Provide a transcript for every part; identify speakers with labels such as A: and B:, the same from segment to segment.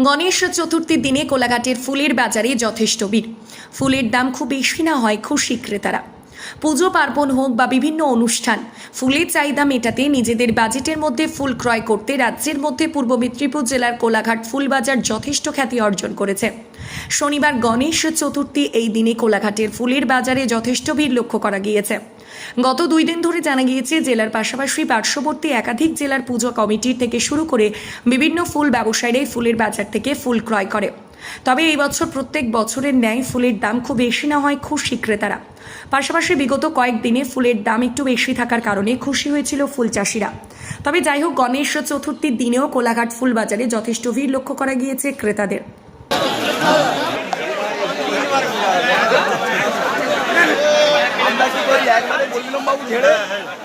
A: গণেশ চতুর্থীর দিনে কোলাঘাটের ফুলের বাজারে যথেষ্ট ভিড়। ফুলের দাম খুব বেশি না হয় খুশি ক্রেতারা। পুজো, পার্বণ হোক বা বিভিন্ন অনুষ্ঠান, ফুলের চাহিদা মেটাতে নিজেদের বাজেটের মধ্যে ফুল ক্রয় করতে রাজ্যের মধ্যে পূর্ব মেদিনীপুর জেলার কোলাঘাট ফুল বাজার যথেষ্ট খ্যাতি অর্জন করেছে। শনিবার গণেশ চতুর্থী এই দিনে কোলাঘাটের ফুলের বাজারে যথেষ্ট ভিড় লক্ষ্য করা গিয়েছে। গত দুই দিন ধরে জানা গিয়েছে, জেলার পাশাপাশি পার্শ্ববর্তী একাধিক জেলার পুজো কমিটির থেকে শুরু করে বিভিন্ন ফুল ব্যবসায়ীরাই ফুলের বাজার থেকে ফুল ক্রয় করে। তবে এই বছর প্রত্যেক বছরের ন্যায় ফুলের দাম খুব বেশি না হয় খুশি ক্রেতারা পাশাপাশি বিগত কয়েকদিনে ফুলের দাম একটু বেশি থাকার কারণে খুশি হয়েছিল ফুল চাষিরা তবে যাই হোক গণেশ চতুর্থীর দিনেও কোলাঘাট ফুল বাজারে যথেষ্ট ভিড় লক্ষ্য করা গিয়েছে ক্রেতাদের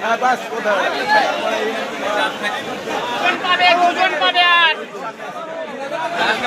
B: হ্যাঁ বাস কোথায়
C: ওজন পাবে ওজন পাবে আর দশ টাকা দাও চারশো তিরিশটা আছে এই বাবু, এই।
B: মুখা দেবো নাকি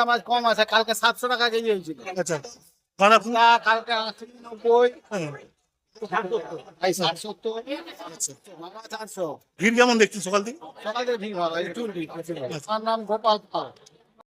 B: দাম আজ কম আছে কালকে সাতশো টাকা কেজি হয়েছিল।
D: আচ্ছা
B: কালকে আটশো নব্বই। বাবা চারশো।
D: ভিড় কেমন দেখছি সকাল থেকে?
B: সকাল থেকে ভিড় ভালো। আমার নাম গোপাল পাল।